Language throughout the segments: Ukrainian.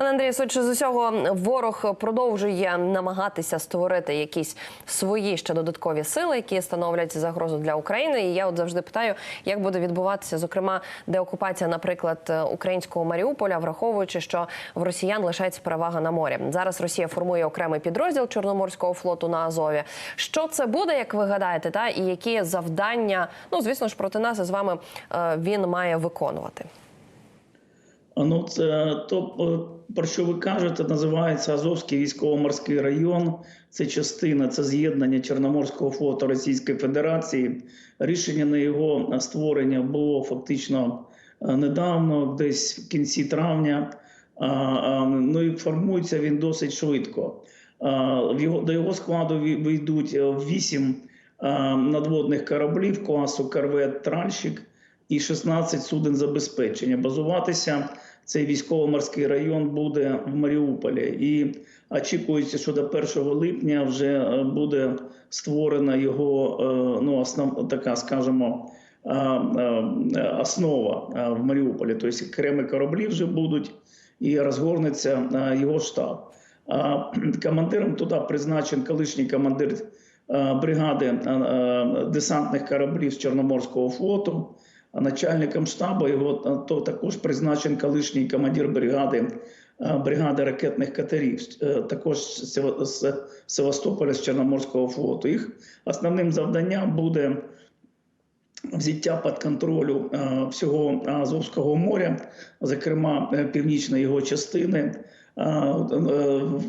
Пане Андрію, судячи з усього, ворог продовжує намагатися створити якісь свої ще додаткові сили, які становлять загрозу для України. І я от завжди питаю, як буде відбуватися, зокрема, деокупація, наприклад, українського Маріуполя, враховуючи, що в росіян лишається перевага на морі. Зараз Росія формує окремий підрозділ Чорноморського флоту на Азові. Що це буде, як ви гадаєте, та і які завдання? Ну звісно ж, проти нас з вами е, він має виконувати. Ну, це то, е, про що ви кажете, називається Азовський військово-морський район. Це частина, це з'єднання Чорноморського флоту Російської Федерації. Рішення на його створення було фактично е, недавно, десь в кінці травня. Ну і формується він досить швидко. До його складу ві- війдуть е, вісім надводних кораблів класу корвет Тральщик і 16 суден забезпечення. Базуватися цей військово-морський район буде в Маріуполі. І очікується, що до 1 липня вже е, буде створена його е, ну, основ, така, скажімо, е, основа в Маріуполі. Тобто окремі кораблі вже будуть і розгорнеться його штаб. Командиром туди призначен колишній командир бригади десантних кораблів з Чорноморського флоту. Начальником штабу його то також призначен колишній командир бригади е, бригади ракетних катерів, е, також з Севастополя з Чорноморського флоту. Їх основним завданням буде взяття під контролю е, всього Азовського моря, зокрема північної його частини.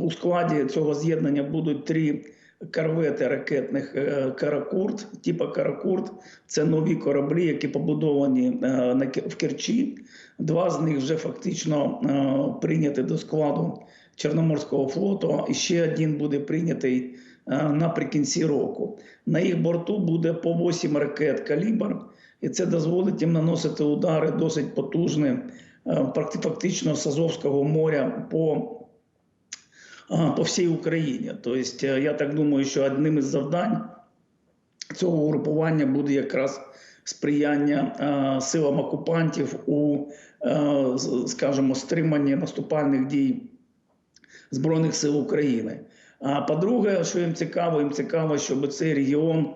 У складі цього з'єднання будуть три корвети ракетних е, Каракурт, типу Каракурт. Це нові кораблі, які побудовані е, в Керчі. Два з них вже фактично е, прийняті до складу Чорноморського флоту. І ще один буде прийнятий наприкінці року. На їх борту буде по 8 ракет калібр, і це дозволить їм наносити удари досить потужні, фактично з Азовського моря по по всій Україні. Тобто, е, я так думаю, що одним із завдань цього групування буде якраз сприяння е, силам окупантів у, е, скажімо, стриманні наступальних дій Збройних сил України. А по-друге, що їм цікаво, їм цікаво, щоб цей регіон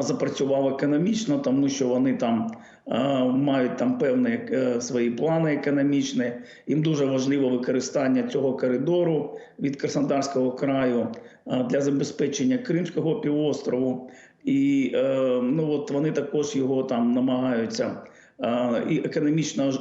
запрацював економічно, тому що вони там е, мають там певні е, свої плани економічні. Їм дуже важливо використання цього коридору від Краснодарського краю е, для забезпечення Кримського півострову. І е, ну от вони також його там намагаються е, і економічно ож-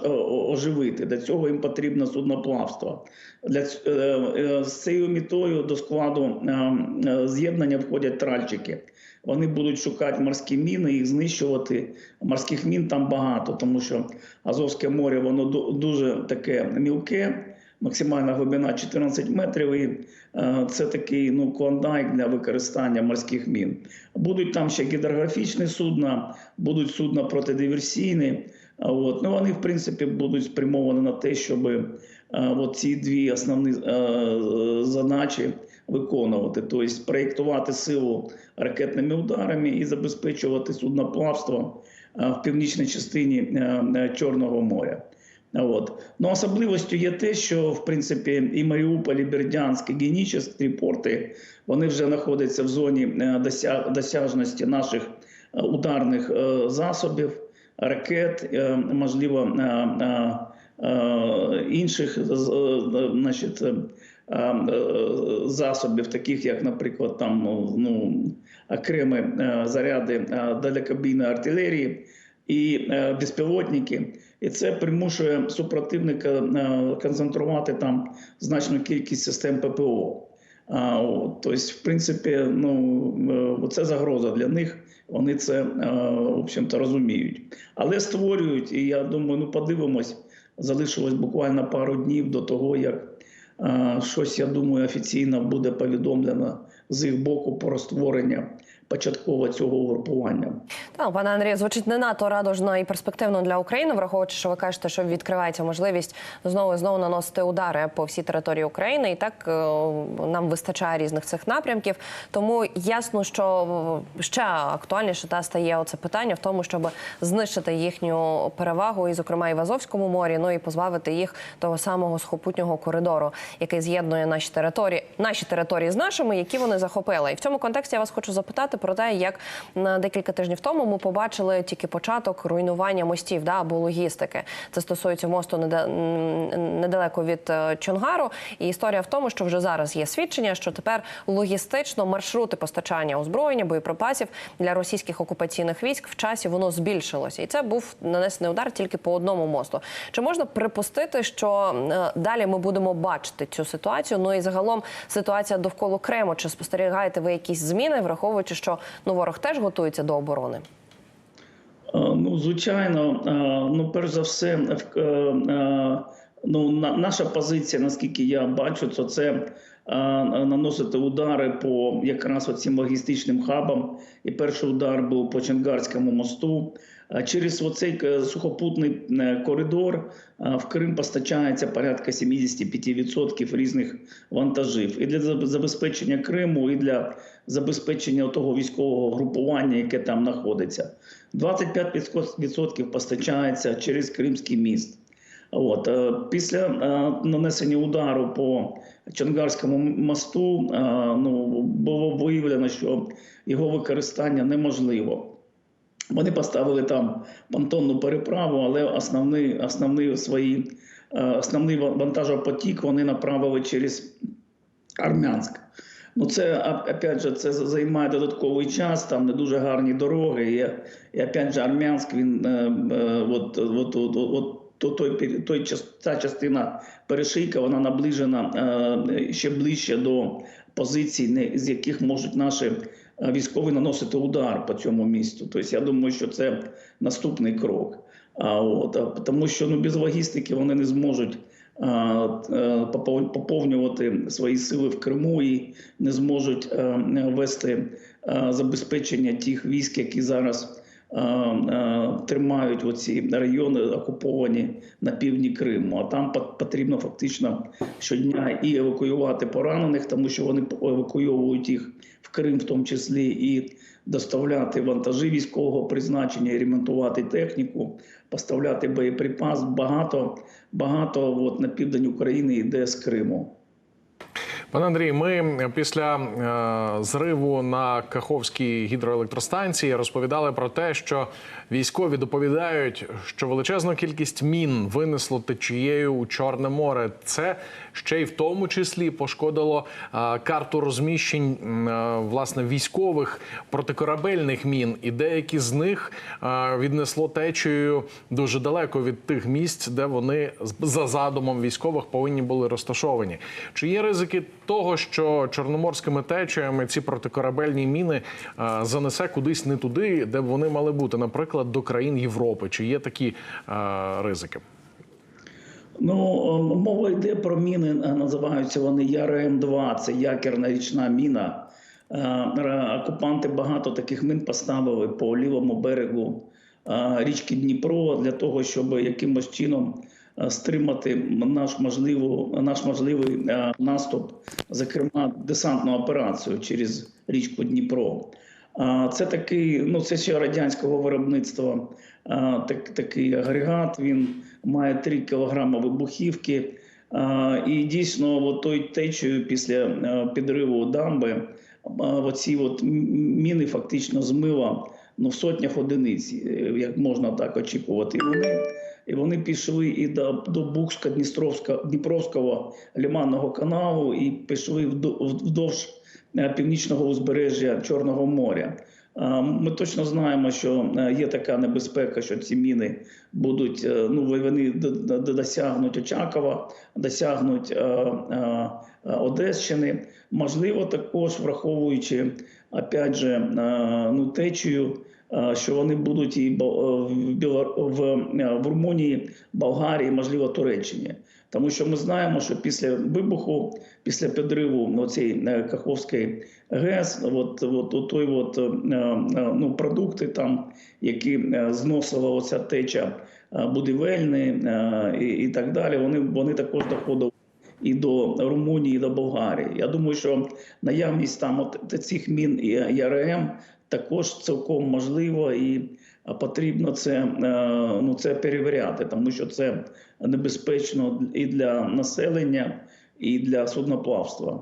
оживити. Для цього їм потрібно судноплавство. Для е, е, з цією метою до складу е, з'єднання входять тральчики. Вони будуть шукати морські міни, їх знищувати. Морських мін там багато, тому що Азовське море воно ду- дуже таке мілке. Максимальна глибина 14 метрів, і е, це такий ну клондайк для використання морських мін. Будуть там ще гідрографічні судна, будуть судна протидиверсійні. От. Ну, вони, в принципі, будуть спрямовані на те, щоб е, от ці дві основні е, задачі виконувати. Тобто проєктувати силу ракетними ударами і забезпечувати судноплавство в північній частині Чорного моря. От. Ну, особливостю є те, що в принципі і Маріуполь, і Бердянськ, і три порти, вони вже знаходяться в зоні е, досяжності наших е, ударних е, засобів, ракет, можливо, інших значить, засобів, таких як, наприклад, там ну, ну, окремі заряди далекобійної артилерії і безпілотники. І це примушує супротивника е, концентрувати там значну кількість систем ППО. А, тобто, в принципі, ну е, це загроза для них. Вони це е, в общем-то розуміють, але створюють. І я думаю, ну подивимось. Залишилось буквально пару днів до того, як щось я думаю офіційно буде повідомлено з їх боку про створення початково цього угрупування. Так, пане Андрію, звучить не надто радужно і перспективно для України, враховуючи, що ви кажете, що відкривається можливість знову і знову наносити удари по всій території України, і так е, нам вистачає різних цих напрямків. Тому ясно, що ще актуальніше та стає оце питання в тому, щоб знищити їхню перевагу, і зокрема і в Азовському морі, ну і позбавити їх того самого сухопутнього коридору, який з'єднує наші території, наші території з нашими, які вони захопили. І в цьому контексті я вас хочу запитати про те, як на декілька тижнів тому ми побачили тільки початок руйнування мостів да, або логістики. Це стосується мосту недалеко від е, Чонгару. І історія в тому, що вже зараз є свідчення, що тепер логістично маршрути постачання озброєння, боєприпасів для російських окупаційних військ в часі воно збільшилося, і це був нанесений удар тільки по одному мосту. Чи можна припустити, що е, далі ми будемо бачити цю ситуацію? Ну і загалом ситуація довкола Криму. Чи спостерігаєте ви якісь зміни, враховуючи, що ну ворог теж готується до оборони? Е, Ну, звичайно, е, ну перш за все, е, ну наша позиція, наскільки я бачу, то це наносити удари по якраз оцим логістичним хабам. І перший удар був по Чонгарському мосту. Через оцей е, сухопутний е, коридор е, в Крим постачається порядка 75% різних вантажів. І для забезпечення Криму, і для забезпечення того військового групування, яке там знаходиться. 25% постачається через Кримський міст. От е, після е, нанесення удару по Чонгарському мосту е, ну, було виявлено, що його використання неможливо. Вони поставили там понтонну переправу, але основний, основний, свої, основний вантажопотік вони направили через Армянськ. Ну, це опять же, це займає додатковий час, там не дуже гарні дороги. І, і опять же, Армянськ, він от, от, от, от, то- той, той, ця частина перешийка, вона наближена е, ще ближче до позицій, з яких можуть наші е, військові наносити удар по цьому місту. Тобто я думаю, що це наступний крок. А от тому, що ну без логістики вони не зможуть е, поповнювати свої сили в Криму і не зможуть вести забезпечення тих військ, які зараз. Е, е, Тримають оці райони окуповані на півдні Криму. А там потрібно фактично щодня і евакуювати поранених, тому що вони евакуйовують їх в Крим, в тому числі, і доставляти вантажі військового призначення, і ремонтувати техніку, поставляти боєприпас. Багато багато от на південь України йде з Криму. Пане Андрій, ми після е, зриву на Каховській гідроелектростанції розповідали про те, що військові доповідають, що величезну кількість мін винесло течією у Чорне море. Це ще й в тому числі пошкодило карту розміщень власне військових протикорабельних мін, і деякі з них віднесло течією дуже далеко від тих місць, де вони за задумом військових повинні були розташовані. Чи є ризики того, що чорноморськими течіями ці протикорабельні міни занесе кудись не туди, де б вони мали бути, наприклад, до країн Європи? Чи є такі ризики? Ну, е, мова йде про міни, е, називаються вони ЯРМ-2, це якерна річна міна. Е, Окупанти багато таких мін поставили по лівому берегу е, річки Дніпро для того, щоб якимось чином стримати наш, можливо, наш можливий наступ, зокрема десантну операцію через річку Дніпро. Це такий, ну це ще радянського виробництва. Так, такий агрегат. Він має 3 кілограми вибухівки. І дійсно, той течею після підриву дамби, оці от міни фактично змила ну, в сотнях одиниць, е, як можна так очікувати. Вони, і вони пішли і до, до Бухська Дністровська Дніпровського ліманного каналу, і пішли вдо- вдовж північного узбережжя Чорного моря. Е, Ми точно знаємо, що е, є така небезпека, що ці міни будуть е, ну вони досягнуть Очакова, досягнуть е, е, е, Одещини. Можливо, також враховуючи опять же е, ну течію, е, що вони будуть і е, в, Білор... в, е, Румунії, Болгарії, можливо, Туреччині. Тому що ми знаємо, що після вибуху, після підриву цієї Каховської ГЕС, от, от, от той от, е, е, ну, продукти, там, які е, зносила оця теча е, будівельні е, і, і так далі, вони, вони також доходили і до Румунії, і до Болгарії. Я думаю, що наявність там от цих мін і ЯРМ також цілком можливо і потрібно це, е, ну, це перевіряти, тому що це небезпечно і для населення, і для судноплавства.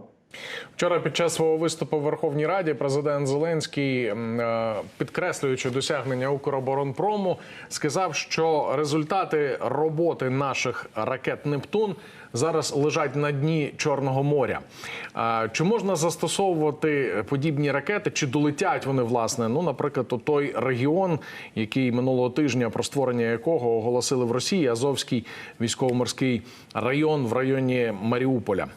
Вчора під час свого виступу в Верховній Раді президент Зеленський, е, підкреслюючи досягнення Укроборонпрому, сказав, що результати роботи наших ракет Нептун зараз лежать на дні Чорного моря. Чи можна застосовувати подібні ракети? Чи долетять вони власне? Ну, наприклад, у той регіон, який минулого тижня про створення якого оголосили в Росії Азовський військово-морський район в районі Маріуполя.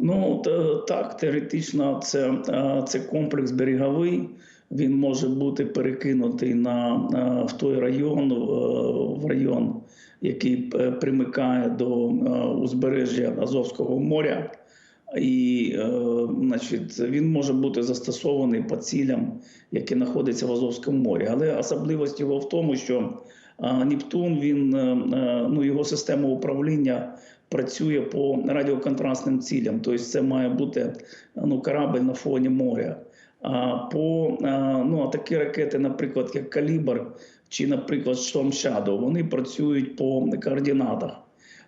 Ну так, теоретично, це, е, це комплекс береговий. Він може бути перекинутий на е, в той район, е, в район, який е, примикає до е, узбережжя Азовського моря. І е, значить, він може бути застосований по цілям, які знаходяться в Азовському морі. Але особливість його в тому, що Нептун він ну його система управління працює по радіоконтрастним цілям. Тобто це має бути ну, корабль на фоні моря. А по ну, а такі ракети, наприклад, як Калібр чи, наприклад, Storm Shadow, вони працюють по координатах.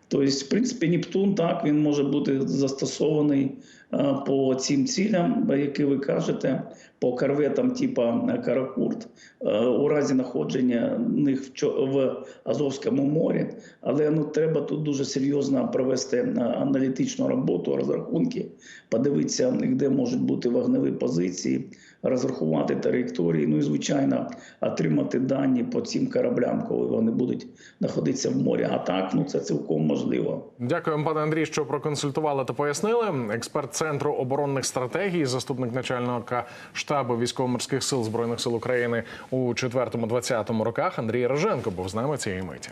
Тобто, в принципі, Нептун так він може бути застосований е, по цим цілям, які ви кажете, по корветам типу Каракурт, е, у разі знаходження них в Азовському морі. Але ну треба тут дуже серйозно провести е, аналітичну роботу, розрахунки, подивитися, де можуть бути вогневі позиції, розрахувати траєкторії. Ну і звичайно, отримати дані по цим кораблям, коли вони будуть знаходитися в морі. А так, ну це цілком можливо. Дякуємо, пане Андрій, що проконсультували та пояснили. Експерт центру оборонних стратегій, заступник начальника штабу військово-морських сил збройних сил України у 4-20 роках Андрій Роженко був з нами цієї миті.